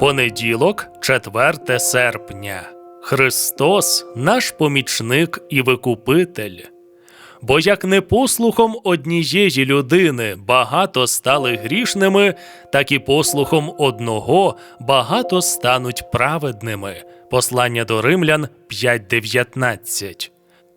Понеділок, 4 серпня. Христос наш помічник і викупитель. Бо як непослухом однієї людини багато стали грішними, так і послухом одного багато стануть праведними. Послання до римлян 5.19.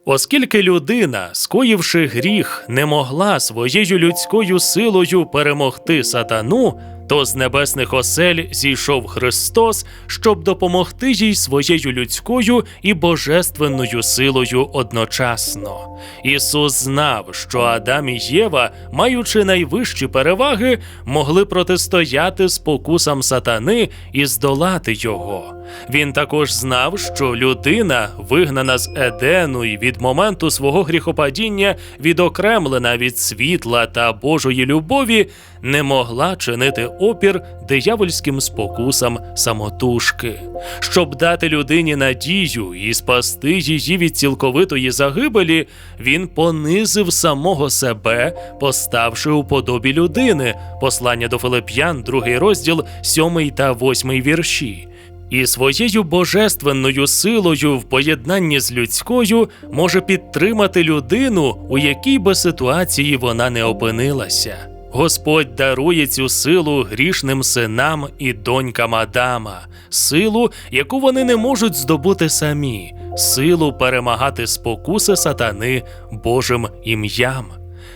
Оскільки людина, скоївши гріх, не могла своєю людською силою перемогти сатану, то з небесних осель зійшов Христос, щоб допомогти їй своєю людською і божественною силою одночасно. Ісус знав, що Адам і Єва, маючи найвищі переваги, могли протистояти спокусам сатани і здолати його. Він також знав, що людина, вигнана з Едену і від моменту свого гріхопадіння, відокремлена від світла та Божої любові, не могла чинити опір диявольським спокусам самотужки. Щоб дати людині надію і спасти її від цілковитої загибелі, він понизив самого себе, поставши у подобі людини. Послання до Филип'ян, другий розділ, сьомий та восьмий вірші. І своєю божественною силою в поєднанні з людською може підтримати людину, у якій би ситуації вона не опинилася. Господь дарує цю силу грішним синам і донькам Адама, силу, яку вони не можуть здобути самі, силу перемагати спокуси сатани Божим ім'ям.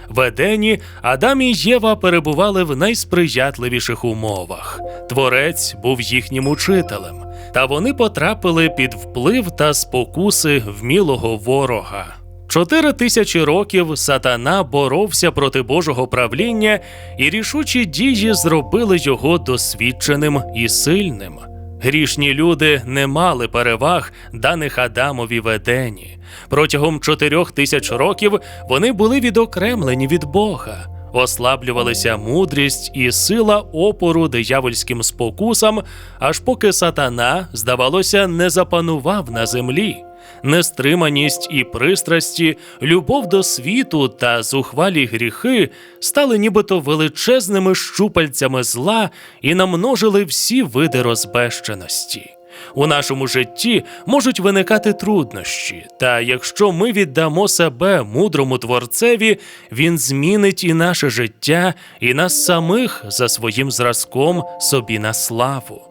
В Едені Адам і Єва перебували в найсприятливіших умовах. Творець був їхнім учителем, та вони потрапили під вплив та спокуси вмілого ворога. Чотири тисячі років сатана боровся проти Божого правління, і рішучі дії зробили його досвідченим і сильним. Грішні люди не мали переваг, даних Адамові в Едені. Протягом чотирьох тисяч років вони були відокремлені від Бога, ослаблювалися мудрість і сила опору диявольським спокусам, аж поки сатана, здавалося, не запанував на землі. Нестриманість і пристрасті, любов до світу та зухвалі гріхи стали нібито величезними щупальцями зла і намножили всі види розбещеності. У нашому житті можуть виникати труднощі, та якщо ми віддамо себе мудрому творцеві, він змінить і наше життя, і нас самих за своїм зразком собі на славу.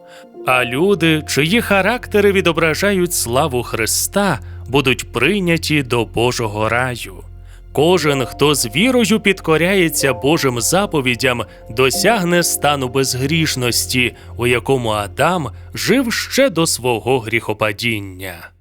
А люди, чиї характери відображають славу Христа, будуть прийняті до Божого раю. Кожен, хто з вірою підкоряється Божим заповідям, досягне стану безгрішності, у якому Адам жив ще до свого гріхопадіння.